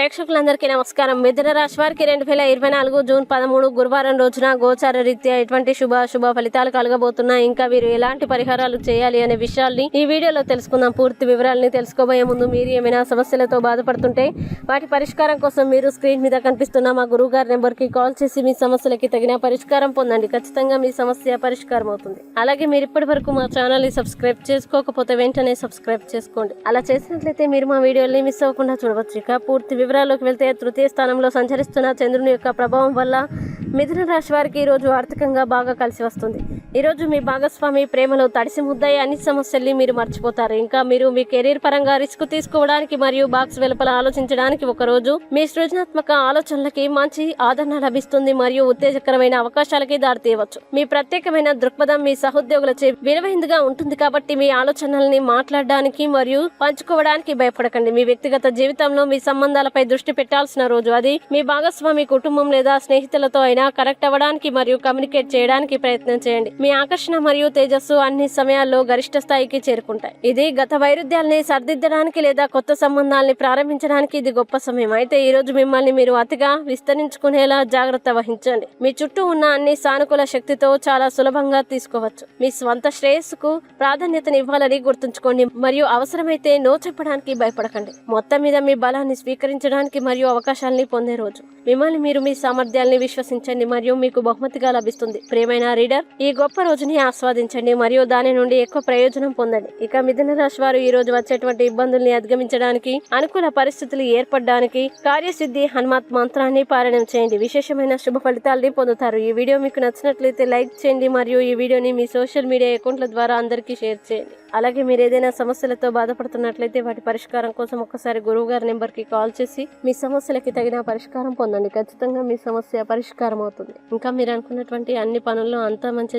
ప్రేక్షకులందరికీ నమస్కారం. మిథున రాశి వారికి రెండు వేల ఇరవై నాలుగు జూన్ పదమూడు గురువారం రోజున గోచార రీత్యా ఎటువంటి శుభ శుభ ఫలితాలు కలగబోతున్నాయి? ఇంకా వీరు ఎలాంటి పరిహారాలు చేయాలి అనే విషయాల్ని ఈ వీడియోలో తెలుసుకుందాం. పూర్తి వివరాలని తెలుసుకోబోయే ముందు మీరు ఏమైనా సమస్యలతో బాధపడుతుంటే వాటి పరిష్కారం కోసం మీరు స్క్రీన్ మీద కనిపిస్తున్న మా గురువు గారి నెంబర్కి కాల్ చేసి మీ సమస్యలకి తగిన పరిష్కారం పొందండి. ఖచ్చితంగా మీ సమస్య పరిష్కారం అవుతుంది అలాగే మీరు ఇప్పటి వరకు మా ఛానల్ని సబ్స్క్రైబ్ చేసుకోకపోతే వెంటనే సబ్స్క్రైబ్ చేసుకోండి. అలా చేసినట్లయితే మీరు మా వీడియోని మిస్ అవ్వకుండా చూడవచ్చు. ఇక పూర్తి వివరాల్లోకి వెళ్తే తృతీయ స్థానంలో సంచరిస్తున్న చంద్రుని యొక్క ప్రభావం వల్ల మిథున రాశి వారికి ఈ రోజు ఆర్థికంగా బాగా కలిసి వస్తుంది. ఈరోజు మీ భాగస్వామి ప్రేమలో తడిసి ముద్దయ్యే అన్ని సమస్యల్ని మీరు మర్చిపోతారు. ఇంకా మీరు మీ కెరీర్ పరంగా రిస్క్ తీసుకోవడానికి మరియు బాక్స్ వెలుపల ఆలోచించడానికి ఒక రోజు మీ సృజనాత్మక ఆలోచనలకి మంచి ఆదరణ లభిస్తుంది మరియు ఉత్తేజకరమైన అవకాశాలకి దారితీయవచ్చు. మీ ప్రత్యేకమైన దృక్పథం మీ సహోద్యోగులచే విలువైందిగా ఉంటుంది కాబట్టి మీ ఆలోచనల్ని మాట్లాడడానికి మరియు పంచుకోవడానికి భయపడకండి. మీ వ్యక్తిగత జీవితంలో మీ సంబంధాలపై దృష్టి పెట్టాల్సిన రోజు అది. మీ భాగస్వామి కుటుంబం లేదా స్నేహితులతో అయినా కనెక్ట్ అవ్వడానికి మరియు కమ్యూనికేట్ చేయడానికి ప్రయత్నం చేయండి. మీ ఆకర్షణ మరియు తేజస్సు అన్ని సమయాల్లో గరిష్ట స్థాయికి చేరుకుంటాయి. ఇది గత వైరుధ్యాల్ని సర్దిద్దడానికి లేదా కొత్త సంబంధాల్ని ప్రారంభించడానికి ఇది గొప్ప సమయం. అయితే ఈ రోజు మిమ్మల్ని మీరు అతిగా విస్తరించుకునేలా జాగ్రత్త వహించండి. మీ చుట్టూ ఉన్న అన్ని సానుకూల శక్తితో చాలా సులభంగా తీసుకోవచ్చు. మీ స్వంత శ్రేయస్సుకు ప్రాధాన్యతనివ్వాలని గుర్తుంచుకోండి మరియు అవసరమైతే నో చెప్పడానికి భయపడకండి. మొత్తం మీద మీ బలాన్ని స్వీకరించడానికి మరియు అవకాశాలని పొందే రోజు. మిమ్మల్ని మీరు మీ సామర్థ్యాల్ని విశ్వసించండి మరియు మీకు బహుమతిగా లభిస్తుంది. ప్రియమైన రీడర్ ఈ గొప్ప రోజుని ఆస్వాదించండి మరియు దాని నుండి ఎక్కువ ప్రయోజనం పొందండి. ఇక మిథున రాశి వారు ఈ రోజు వచ్చేటువంటి ఇబ్బందుల్ని అధిగమించడానికి అనుకూల పరిస్థితులు ఏర్పడడానికి కార్యసిద్ధి హనుమాత్ మంత్రాన్ని పారాయణం చేయండి. విశేషమైన శుభ ఫలితాలని పొందుతారు. ఈ వీడియో మీకు నచ్చినట్లయితే లైక్ చేయండి మరియు ఈ వీడియోని మీ సోషల్ మీడియా అకౌంట్ల ద్వారా అందరికీ షేర్ చేయండి. అలాగే మీరు ఏదైనా సమస్యలతో బాధపడుతున్నట్లయితే వాటి పరిష్కారం కోసం ఒక్కసారి గురువు గారి నెంబర్కి కాల్ చేసి మీ సమస్యలకి తగిన పరిష్కారం పొందండి. ఖచ్చితంగా మీ సమస్య పరిష్కారం అవుతుంది ఇంకా మీరు అనుకున్నటువంటి అన్ని పనుల్లో అంతా మంచి